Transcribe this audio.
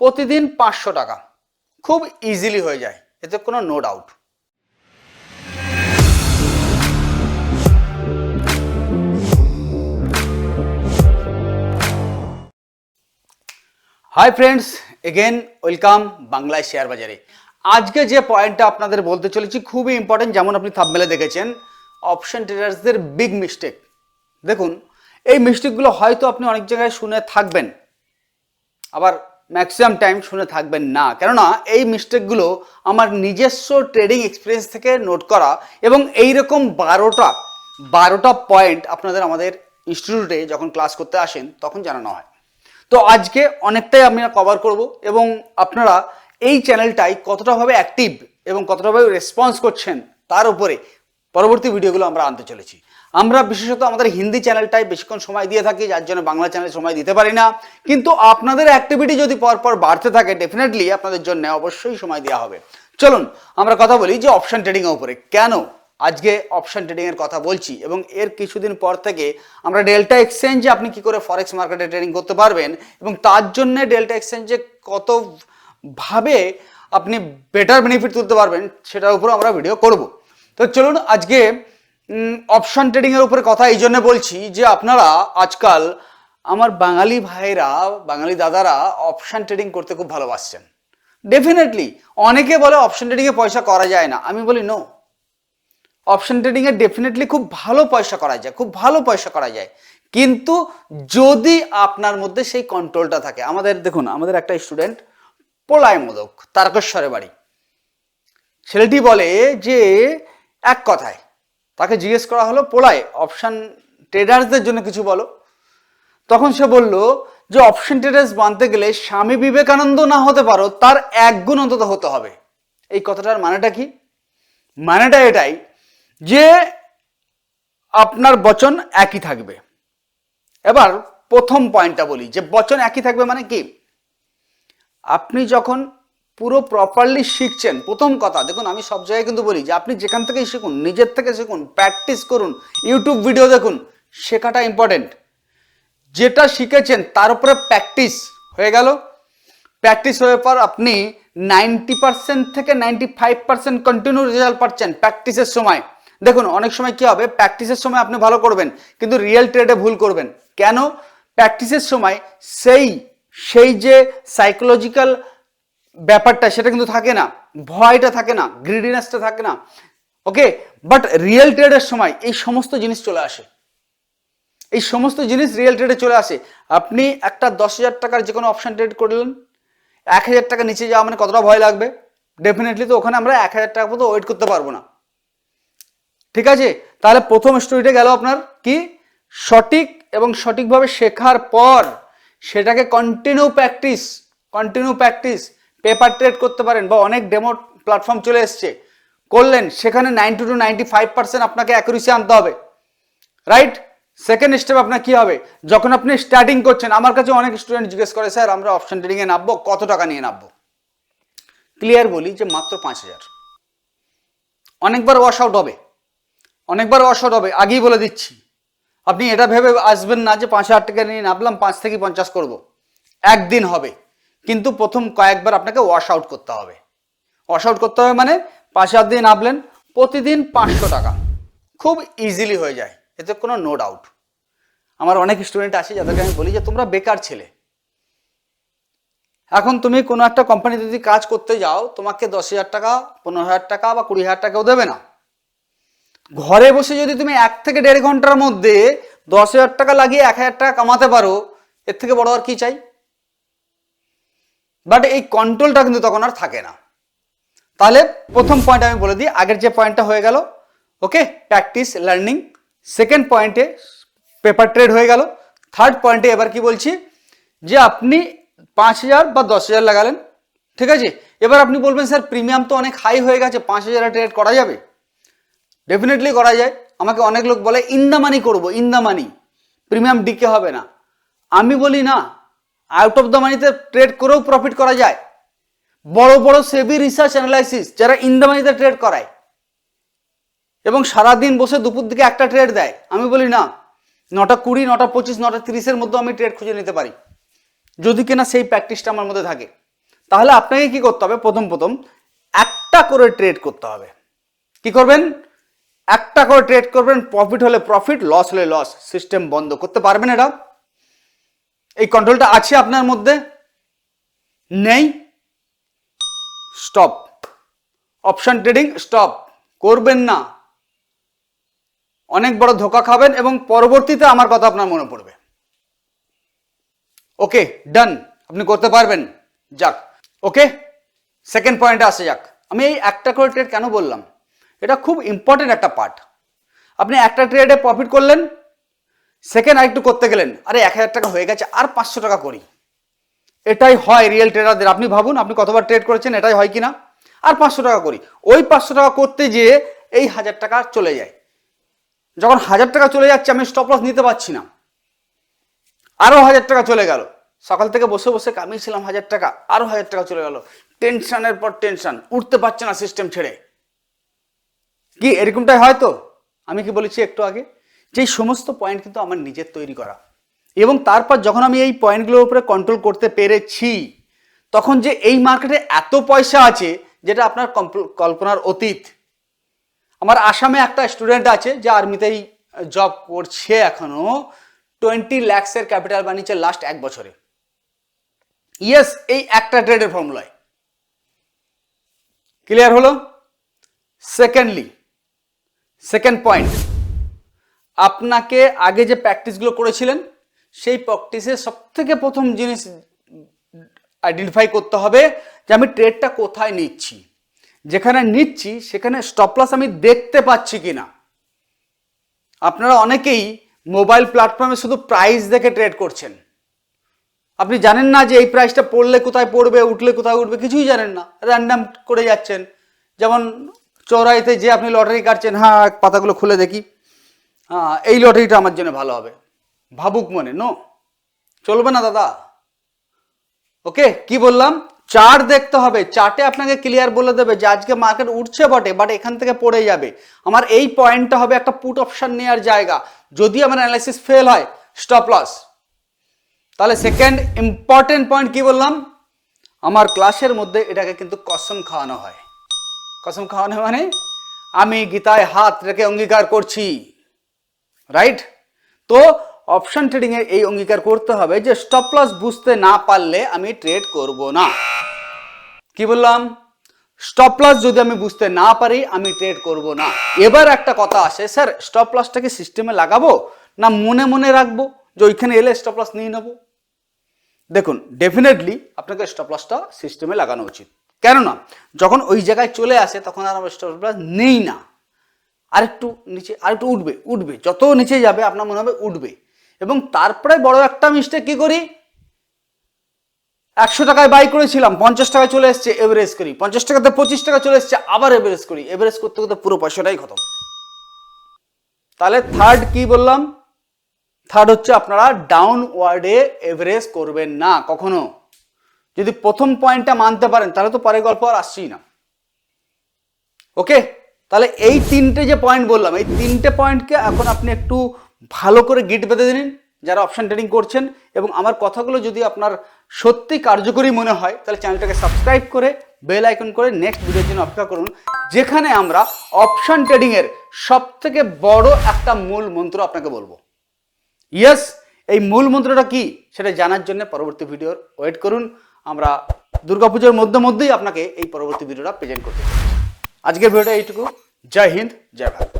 প্রতিদিন পাঁচশো টাকা। খুব ইজিলি হয়ে যায়। এতে কোনো no doubt hi friends again welcome বাংলায় শেয়ার বাজারে আজকে যে পয়েন্টটা আপনাদের বলতে চলেছি, খুবই ইম্পর্টেন্ট যেমন আপনি থাবমেলে দেখেছেন অপশন ট্রেডার্সদের বিগ মিস্টেক দেখুন, এই মিস্টেকগুলো হয়তো আপনি অনেক জায়গায় শুনে থাকবেন। আবার ম্যাক্সিমাম টাইম শুনে থাকবেন না। কেননা এই মিস্টেকগুলো আমার নিজস্ব ট্রেডিং এক্সপিরিয়েন্স থেকে নোট করা এবং এই রকম বারোটা বারোটা পয়েন্ট আপনাদের আমাদের ইনস্টিটিউটে যখন ক্লাস করতে আসেন, তখন জানানো হয়। তো আজকে অনেকটাই আমি কভার করব এবং আপনারা এই চ্যানেলটাই কতটাভাবে অ্যাক্টিভ এবং কতটাভাবে রেসপন্স করছেন, তার উপরে পরবর্তী ভিডিওগুলো আমরা আনতে চলেছি। আমরা বিশেষত আমাদের হিন্দি চ্যানেলটাই বেশিক্ষণ সময় দিয়ে থাকি, যার জন্য বাংলা চ্যানেল সময় দিতে পারি না। কিন্তু আপনাদের অ্যাক্টিভিটি যদি পরপর বাড়তে থাকে ডেফিনেটলি আপনাদের জন্য অবশ্যই সময় দেওয়া হবে। চলুন, আমরা কথা বলি যে অপশান ট্রেডিংয়ের উপরে। কেন আজকে অপশান ট্রেডিংয়ের কথা বলছি এবং এর কিছুদিন পর থেকে আমরা ডেল্টা এক্সচেঞ্জে আপনি কি করে ফরেক্স মার্কেটে ট্রেডিং করতে পারবেন এবং তার জন্য ডেল্টা এক্সচেঞ্জে কত ভাবে আপনি বেটার বেনিফিট তুলতে পারবেন, সেটার উপর আমরা ভিডিও করব। তো চলুন আজকে অপশন ট্রেডিংয়ের উপরে কথা এই জন্য বলছি যে আপনারা আজকাল আমার বাঙালি ভাইরা বাঙালি দাদারা অপশন ট্রেডিং করতে খুব ভালোবাসছেন। ডেফিনেটলি অনেকে বলে অপশন ট্রেডিংয়ে পয়সা করা যায় না। আমি বলি নো অপশন ট্রেডিংয়ে ডেফিনেটলি খুব ভালো পয়সা করা যায়, খুব ভালো পয়সা করা যায়। কিন্তু যদি আপনার মধ্যে সেই কন্ট্রোলটা থাকে, আমাদের, দেখুন, আমাদের একটা স্টুডেন্ট পোলায় মোদক তারকেশ্বরে বাড়ি। ছেলেটি বলে যে এক কথায়। তাকে জিজ্ঞেস করা হলো, পোলায় অপশন ট্রেডার্সদের জন্য কিছু বলো। তখন সে বলল যে অপশন ট্রেডার্স বানতে গেলে স্বামী বিবেকানন্দ না হতে পারো, তার এক গুণ অন্তত হতে হবে। এই কথাটার মানেটা কি? মানেটা এটাই যে, আপনার বচন একই থাকবে। এবার প্রথম পয়েন্টটা বলি, যে বচন একই থাকবে মানে কি? আপনি যখন পুরো প্রপারলি শিখছেন, প্রথম কথা। দেখুন, আমি সব জায়গায় কিন্তু বলি যে আপনি যেখান থেকেই শিখুন, নিজের থেকে শিখুন প্র্যাকটিস করুন ইউটিউব ভিডিও দেখুন, শেখাটা ইম্পর্টেন্ট যেটা শিখেছেন, তার উপরে প্র্যাকটিস হয়ে গেল। প্র্যাকটিস হয়ে পর আপনি নাইনটি পার্সেন্ট থেকে ninety five percent continue result পাচ্ছেন প্র্যাকটিসের সময়। দেখুন, অনেক সময় কি হবে? প্র্যাকটিসের সময় আপনি ভালো করবেন, কিন্তু রিয়েল ট্রেডে ভুল করবেন। কেন? প্র্যাকটিসের সময় সেই সেই যে সাইকোলজিক্যাল ব্যাপারটা সেটা কিন্তু থাকে না, ভয়টা থাকে না গ্রিডিনেসটা থাকে না ওকে বাট রিয়েল ট্রেডের সময় এই সমস্ত জিনিস চলে আসে। এই সমস্ত জিনিস রিয়েল ট্রেডে চলে আসে। আপনি একটা দশ হাজার টাকার যে কোনো অপশন ট্রেড করলেন এক হাজার টাকা নিচে যাওয়া মানে কতটা ভয় লাগবে? ডেফিনেটলি তো ওখানে আমরা এক হাজার টাকা মতো ওয়েট করতে পারব না। ঠিক আছে? তাহলে প্রথম স্টোরিটা গেল আপনার কি? সঠিক এবং সঠিকভাবে শেখার পর সেটাকে continue practice continue practice paper trade করতে পারেন বা অনেক ডেমো প্ল্যাটফর্ম চলে এসছে, করলেন, সেখানে ninety two ninety five percent আপনাকে অ্যাকুরেসি আনতে হবে। রাইট সেকেন্ড স্টেপ আপনার কি হবে? যখন আপনি স্টার্টিং করছেন, আমার কাছে অনেক স্টুডেন্ট জিজ্ঞেস করে, স্যার, আমরা অপশন ট্রেডিংয়ে নামবো, কত টাকা নিয়ে নামবো? ক্লিয়ার বলি যে মাত্র পাঁচ হাজার। অনেকবার ওয়াশ আউট হবে। অনেকবার ওয়াশ আউট হবে। আগেই বলে দিচ্ছি। আপনি এটা ভেবে আসবেন না যে পাঁচ হাজার টাকা নিয়ে নামলাম, পাঁচ থেকে পঞ্চাশ করব। একদিন হবে। কিন্তু প্রথম কয়েকবার আপনাকে ওয়াশ আউট করতে হবে। ওয়াশ আউট করতে হবে মানে পাঁচ হাজার দিন নামলেন প্রতিদিন পাঁচশো টাকা। খুব ইজিলি হয়ে যায়। এতে কোনো নো ডাউট আমার অনেক স্টুডেন্ট আছে যাদেরকে আমি বলি যে, তোমরা বেকার ছেলে। এখন তুমি কোনো একটা কোম্পানিতে যদি কাজ করতে যাও, তোমাকে দশ হাজার টাকা, পনেরো হাজার টাকা বা কুড়ি হাজার টাকাও দেবে না। ঘরে বসে যদি তুমি এক থেকে দেড় ঘণ্টার মধ্যে দশ হাজার টাকা লাগিয়ে এক হাজার টাকা কামাতে পারো, এর থেকে বড় আর কি চাই? বাট এই কন্ট্রোলটা কিন্তু তখন আর থাকে না। তাহলে প্রথম পয়েন্ট আমি বলে দিই, আগের যে পয়েন্টটা হয়ে গেল ওকে প্র্যাকটিস লার্নিং সেকেন্ড পয়েন্টে পেপার ট্রেড হয়ে গেল থার্ড পয়েন্টে এবার কি বলছি, যে আপনি পাঁচ হাজার বা দশ হাজার লাগালেন, ঠিক আছে? এবার আপনি বলবেন, স্যার প্রিমিয়াম তো অনেক হাই হয়ে গেছে, পাঁচ হাজার ট্রেড করা যাবে? ডেফিনেটলি করা যায়। আমাকে অনেক লোক বলে ইন দ্য মানি করব in the money premium decay হবে না। আমি বলি, না আউট অফ দ্য মানিতে ট্রেড করেও প্রফিট করা যায়। বড় বড় সেবি রিসার্চ অ্যানালাইসিস যারা ইন দ্য মানিতে ট্রেড করায়। এবং সারাদিন বসে দুপুর দিকে একটা ট্রেড দেয়। আমি বলি, না, নটা কুড়ি, নটা পঁচিশ, নটা তিরিশের মধ্যে আমি ট্রেড খুঁজে নিতে পারি। যদি কিনা সেই প্র্যাকটিসটা আমার মধ্যে থাকে। তাহলে আপনাকে কি করতে হবে? প্রথম প্রথম একটা করে ট্রেড করতে হবে। কি করবেন? একটা করে ট্রেড করবেন। প্রফিট হলে প্রফিট লস হলে লস সিস্টেম বন্ধ করতে পারবেন এটা এই কন্ট্রোলটা আছে আপনার মধ্যে? নেই? স্টপ অপশন ট্রেডিং স্টপ করবেন না। অনেক বড় ধোকা খাবেন এবং পরবর্তীতে আমার কথা আপনার মনে পড়বে। ওকে ডান আপনি করতে পারবেন। যাক ওকে সেকেন্ড পয়েন্টে আসে যাক। আমি এই একটা করে ট্রেড কেন বললাম? এটা খুব ইম্পর্টেন্ট একটা পার্ট আপনি একটা ট্রেডে প্রফিট করলেন সেকেন্ড আরেকটু করতে গেলেন, আরে এক হাজার টাকা হয়ে গেছে, আর পাঁচশো টাকা করি। এটাই হয় রিয়েল ট্রেডারদের আপনি ভাবুন, আপনি কতবার ট্রেড করেছেন, এটাই হয় কি না আর পাঁচশো টাকা করি। ওই পাঁচশো টাকা করতে যেয়ে এই হাজার টাকা চলে যায়। যখন হাজার টাকা চলে যাচ্ছে, আমি স্টপ লস নিতে পারছি না। আরও হাজার টাকা চলে গেল। সকাল থেকে বসে বসে কামিয়েছিলাম হাজার টাকা আরও হাজার টাকা চলে গেল। টেনশনের পর টেনশন উঠতে পারছে না সিস্টেম ছেড়ে। কি এরকমটাই হয় তো? আমি কি বলেছি একটু আগে? যে সমস্ত পয়েন্ট কিন্তু আমার নিজের তৈরি করা। এবং তারপর যখন আমি এই পয়েন্টগুলোর উপরে কন্ট্রোল করতে পেরেছি, তখন যে এই মার্কেটে এত পয়সা আছে যেটা আপনার কল্পনার অতীত। আমার আসামে একটা স্টুডেন্ট আছে, যে আর্মিতেই জব করছে এখনও টোয়েন্টি ল্যাক্সের ক্যাপিটাল বানিয়েছে লাস্ট এক বছরে। ইয়েস এই একটা ট্রেডের ফর্মুলায় ক্লিয়ার হলো? সেকেন্ডলি সেকেন্ড পয়েন্ট আপনাকে আগে যে প্র্যাকটিসগুলো করেছিলেন, সেই প্র্যাকটিসে সব থেকে প্রথম জিনিস আইডেন্টিফাই করতে হবে যে আমি ট্রেডটা কোথায় নিচ্ছি। যেখানে নিচ্ছি, সেখানে স্টপ লস আমি দেখতে পাচ্ছি কি না আপনারা অনেকেই মোবাইল প্ল্যাটফর্মে শুধু প্রাইস দেখে ট্রেড করছেন। আপনি জানেন না যে এই প্রাইসটা পড়লে কোথায় পড়বে, উঠলে কোথায় উঠবে, কিছুই জানেন না। র্যান্ডাম করে যাচ্ছেন। যেমন চৌরাইতে যে আপনি লটারি কাটছেন হ্যাঁ পাতাগুলো খুলে দেখি। এই লটারিটা আমার জন্য ভালো হবে। ভাবুক মনে নো চলবে না দাদা? ওকে কি বললাম? চার্ট দেখতে হবে। চার্টে আপনাকে ক্লিয়ার বলে দেবে যে আজকে মার্কেট উঠছে বটে বাট এখান থেকে পড়ে যাবে। আমার এই পয়েন্টটা হবে একটা পুট অপশন নেওয়ার জায়গা। যদি আমার অ্যানালাইসিস ফেল হয় স্টপ লস তাহলে সেকেন্ড ইম্পর্টেন্ট পয়েন্ট কি বললাম? আমার ক্লাসের মধ্যে এটাকে কিন্তু কসম খাওয়ানো হয়। কসম খাওয়ানো মানে আমি গীতায় হাত রেখে অঙ্গীকার করছি। রাইট তো অপশন ট্রেডিং এ এই অঙ্গীকার করতে হবে যে স্টপ লস বুঝতে না পারলে আমি ট্রেড করব না। কি বললাম? স্টপ লস যদি আমি বুঝতে না পারি, আমি ট্রেড করব না। এবার একটা কথা আসে, স্যার স্টপ লসটাকে সিস্টেমে লাগাবো না মনে মনে রাখব যে ওইখানে এলে স্টপ লস নিয়ে নেব? দেখুন ডেফিনেটলি আপনাকে স্টপ লসটা সিস্টেমে লাগানো উচিত। কেননা, যখন ওই জায়গায় চলে আসে, তখন আর আমরা স্টপ লস নেই না। আরেকটু নিচে, আরেকটু উঠবে উঠবে। যত নিচে যাবে, আপনার মনে হবে উঠবে। এবং তারপরে বড় একটা মিস্টেক কি করি? একশো টাকায় বাই করেছিলাম, পঞ্চাশ টাকায় চলে এসছে এভারেজ করি। পঞ্চাশ টাকাতে পঁচিশ টাকা চলে এসছে, আবার এভারেজ করি। এভারেজ করতে করতে পুরো পয়সাটাই খতম। তাহলে থার্ড কি বললাম? থার্ড হচ্ছে আপনারা ডাউন ওয়ার্ডে এভারেজ করবেন না, কখনো। যদি প্রথম পয়েন্টটা মানতে পারেন, তাহলে তো পরে গল্প আর আসছেই না। ওকে তাহলে এই তিনটে যে পয়েন্ট বললাম, এই তিনটে পয়েন্টকে এখন আপনি একটু ভালো করে গিট বেঁধে দিন যারা অপশন ট্রেডিং করছেন। এবং আমার কথাগুলো যদি আপনার সত্যি কার্যকরী মনে হয়, তাহলে চ্যানেলটাকে সাবস্ক্রাইব করে বেল আইকন করে নেক্সট ভিডিওর জন্য অপেক্ষা করুন, যেখানে আমরা অপশন ট্রেডিংয়ের সব থেকে বড় একটা মূল মন্ত্র আপনাকে বলব। ইয়েস এই মূল মন্ত্রটা কি সেটা জানার জন্য পরবর্তী ভিডিওর ওয়েট করুন। আমরা দুর্গাপুজোর মধ্যে মধ্যেই আপনাকে এই পরবর্তী ভিডিওটা প্রেজেন্ট করতে। আজকের ভিডিওটা এইটুকু। জয় হিন্দ জয় ভারত।